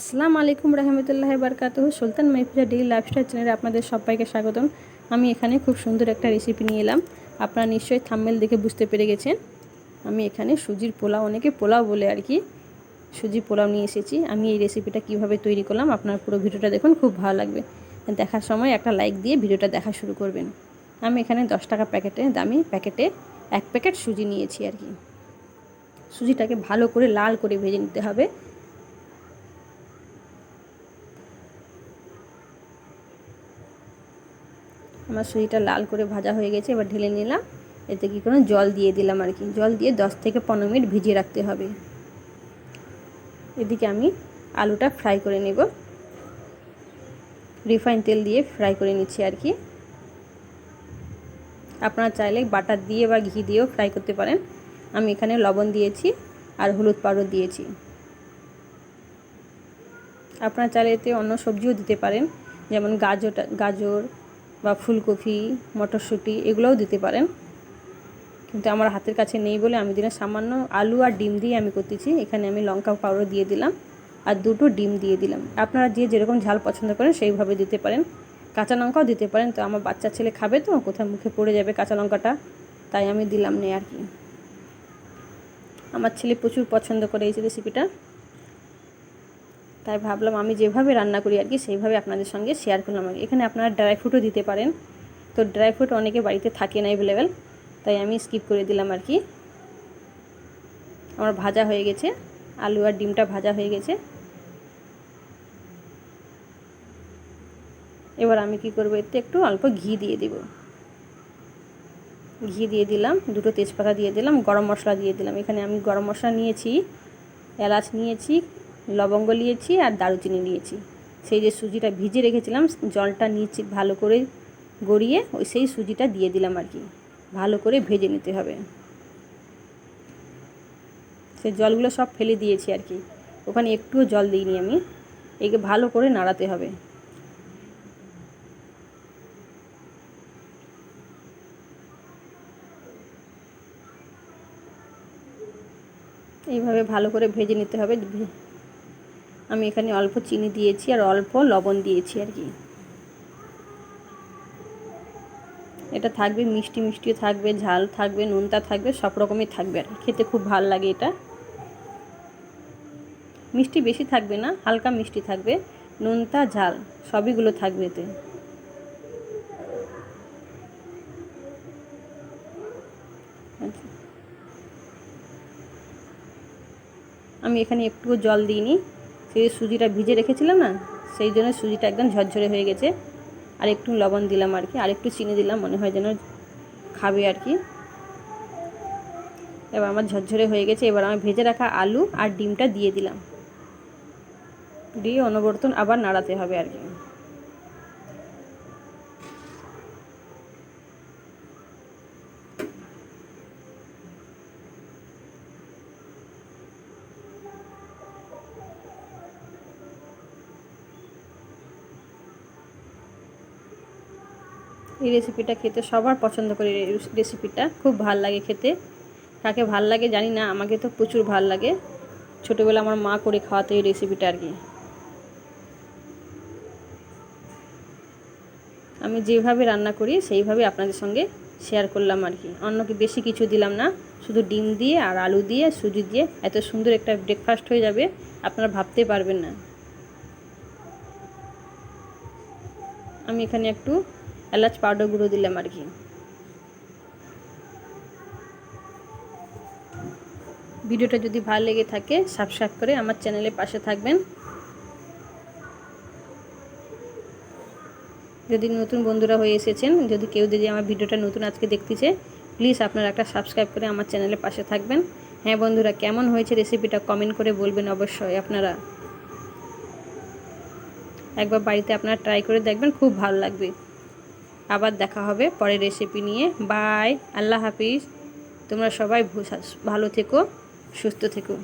আসসালামু আলাইকুম রহমতুল্লাহ বারকাত সুলতান মাইফুজা daily lifestyle চ্যানেলে আপনাদের সবাইকে স্বাগতম। আমি এখানে খুব সুন্দর একটা রেসিপি নিয়ে এলাম। আপনারা নিশ্চয়ই থাম্মেল দেখে বুঝতে পেরে গেছেন। আমি এখানে সুজির পোলাও, অনেকে পোলাও বলে আর কি সুজি পোলাও নিয়ে এসেছি। আমি এই রেসিপিটা কীভাবে তৈরি করলাম আপনার পুরো ভিডিওটা দেখুন, খুব ভালো লাগবে। দেখার সময় একটা লাইক দিয়ে ভিডিওটা দেখা শুরু করবেন। আমি এখানে দশ টাকা প্যাকেটে, দামি প্যাকেটে এক প্যাকেট সুজি নিয়েছি আর কি। সুজিটাকে ভালো করে লাল করে ভেজে নিতে হবে। আমার সুজিটা লাল করে ভাজা হয়ে গেছে, এবার ঢেলে নিলাম। এতে কি করে জল দিয়ে দিলাম আর কি। জল দিয়ে দশ থেকে পনেরো মিনিট ভিজিয়ে রাখতে হবে। এদিকে আমি আলুটা ফ্রাই করে নেব। রিফাইন তেল দিয়ে ফ্রাই করে নিচ্ছি আর কি। আপনারা চাইলে বাটার দিয়ে বা ঘি দিয়েও ফ্রাই করতে পারেন। আমি এখানে লবণ দিয়েছি আর হলুদ পাউডার দিয়েছি। আপনারা চাইলে এতে অন্য সবজিও দিতে পারেন। যেমন গাজর গাজর বা ফুলকপি, মটরশুঁটি এগুলোও দিতে পারেন। কিন্তু আমার হাতের কাছে নেই বলে আমি দিনে সামান্য আলু আর ডিম দিয়ে আমি করতেছি। এখানে আমি লঙ্কা পাউডার দিয়ে দিলাম আর দুটো ডিম দিয়ে দিলাম। আপনারা যে যেরকম ঝাল পছন্দ করেন সেইভাবে দিতে পারেন। কাঁচা লঙ্কাও দিতে পারেন। তো আমার বাচ্চা ছেলে খাবে তো, কোথায় মুখে পড়ে যাবে কাঁচা লঙ্কাটা? তাই আমি দিলাম নে আর কি। আমার ছেলে প্রচুর পছন্দ করে এই রেসিপিটা তাই ভাবলাম আমি যেভাবে রান্না করি আর কি, সেইভাবে আপনাদের সঙ্গে শেয়ার করলাম। আর এখানে আপনারা ড্রাই ফ্রুটও দিতে পারেন। তো ড্রাই ফ্রুট অনেকে বাড়িতে থাকে না অ্যাভেলেবেল তাই আমি স্কিপ করে দিলাম আর কি। আমার ভাজা হয়ে গেছে, আলু আর ডিমটা ভাজা হয়ে গেছে। এবার আমি কি করব, এতে একটু অল্প ঘি দিয়ে দিব। ঘি দিয়ে দিলাম, দুটো তেজপাতা দিয়ে দিলাম, গরম মশলা দিয়ে দিলাম। এখানে আমি গরম মশলা নিয়েছি, এলাচ নিয়েছি লবঙ্গ নিয়েছি আর দারুচিনি নিয়েছি। সেই যে সুজিটা ভিজে রেখেছিলাম, জলটা নিয়েছি ভালো করে গড়িয়ে ওই সেই সুজিটা দিয়ে দিলাম আর কি। ভালো করে ভেজে নিতে হবে। সেই জলগুলো সব ফেলে দিয়েছি আর কি। ওখানে একটুও জল দিইনি আমি। একে ভালো করে নাড়াতে হবে। এইভাবে ভালো করে ভেজে নিতে হবে। আমি এখানে অল্প চিনি দিয়েছি আর অল্প লবণ দিয়েছি আর কি। এটা থাকবে, মিষ্টি মিষ্টিও থাকবে, ঝাল থাকবে নুনটা থাকবে, সব রকমই থাকবে আর খেতে খুব ভালো লাগে এটা। মিষ্টি বেশি থাকবে না, হালকা মিষ্টি থাকবে নুনটা ঝাল, সবইগুলো থাকবে এতে। আচ্ছা। আমি এখানে একটুও জল দিইনি। সেই সুজিটা ভিজে রেখেছিলাম না, সেই জন্য সুজিটা একদম ঝরঝরে হয়ে গেছে। আর একটু লবণ দিলাম আর কি, আর একটু চিনি দিলাম, মনে হয় যেন খাবে আর কি। এবার আমার ঝরঝরে হয়ে গেছে, এবার আমি ভেজে রাখা আলু আর ডিমটা দিয়ে দিলাম। দিয়ে অনবর্তন আবার নাড়াতে হবে আর কি। এই রেসিপিটা খেতে সবার পছন্দ করে রেসিপিটা খুব ভালো লাগে খেতে। কাকে ভালো লাগে জানি না, আমাকে তো প্রচুর ভালো লাগে। ছোটোবেলা আমার মা করে খাওয়াতে এই রেসিপিটা আর কি। আমি যেভাবে রান্না করি, সেইভাবে আপনাদের সঙ্গে শেয়ার করলাম আর কি। অন্য কি বেশি কিছু দিলাম না, শুধু ডিম দিয়ে আর আলু দিয়ে, সুজি দিয়ে, এত সুন্দর একটা ব্রেকফাস্ট হয়ে যাবে, আপনারা ভাবতে পারবেন না। আমি এখানে একটু এলাচ পাউডার গুঁড়ো দিলাম আর কি। ভিডিওটা যদি ভালো লেগে থাকে সাবস্ক্রাইব করে আমার চ্যানেলের পাশে থাকবেন। যদি নতুন বন্ধুরা হয়ে এসেছেন, যদি কেউ যদি আমার ভিডিওটা নতুন আজকে দেখতেছে প্লিজ আপনারা একটা সাবস্ক্রাইব করে আমার চ্যানেলের পাশে থাকবেন। হ্যাঁ বন্ধুরা, কেমন হয়েছে রেসিপিটা কমেন্ট করে বলবেন অবশ্যই আপনারা। একবার বাড়িতে আপনারা ট্রাই করে দেখবেন, খুব ভালো লাগবে। আবার দেখা হবে পরের রেসিপি নিয়ে। বাই আল্লাহ হাফিজ। তোমরা সবাই ভালো থেকো, সুস্থ থেকো।